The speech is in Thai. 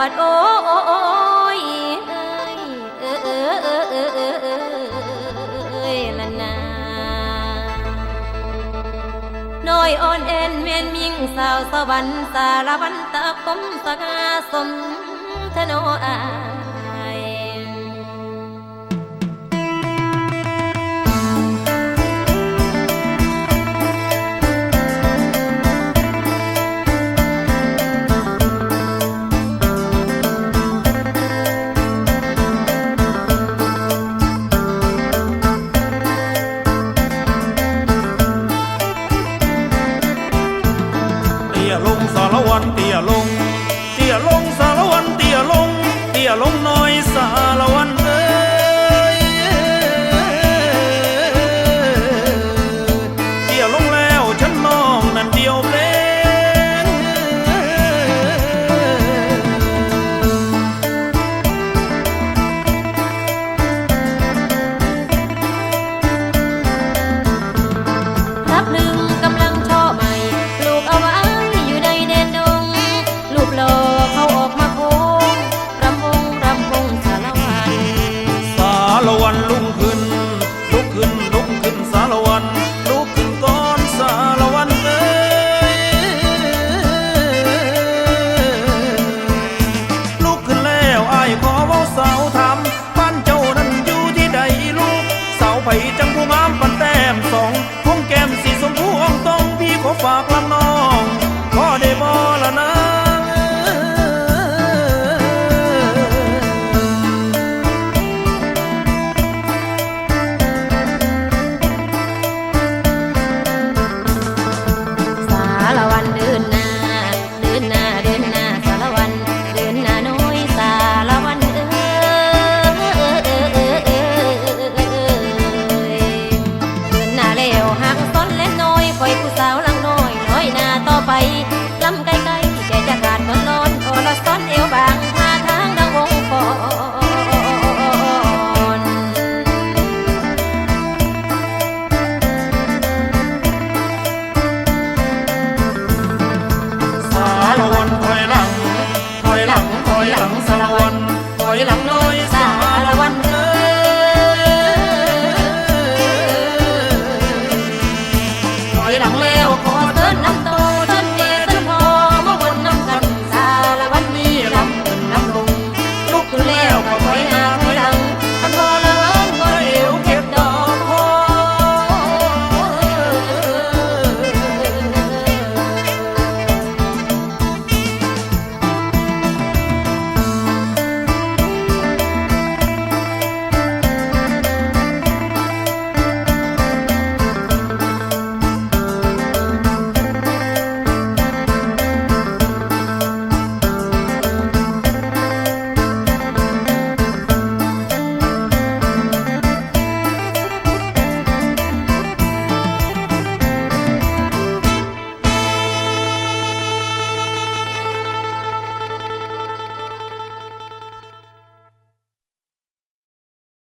วัดโอ้ยเอ้ยเออเออเออเออเออเอ้ยละนาน้อยอ่อนเอ็นเมียนมิงสาวสวรรค์สารวันตะคมสกาสมทโนอา อนเตี้ยลง เตี้ยลงสารวันเตี้ยลง เตี้ยลงน้อยสา สาวไทย หัก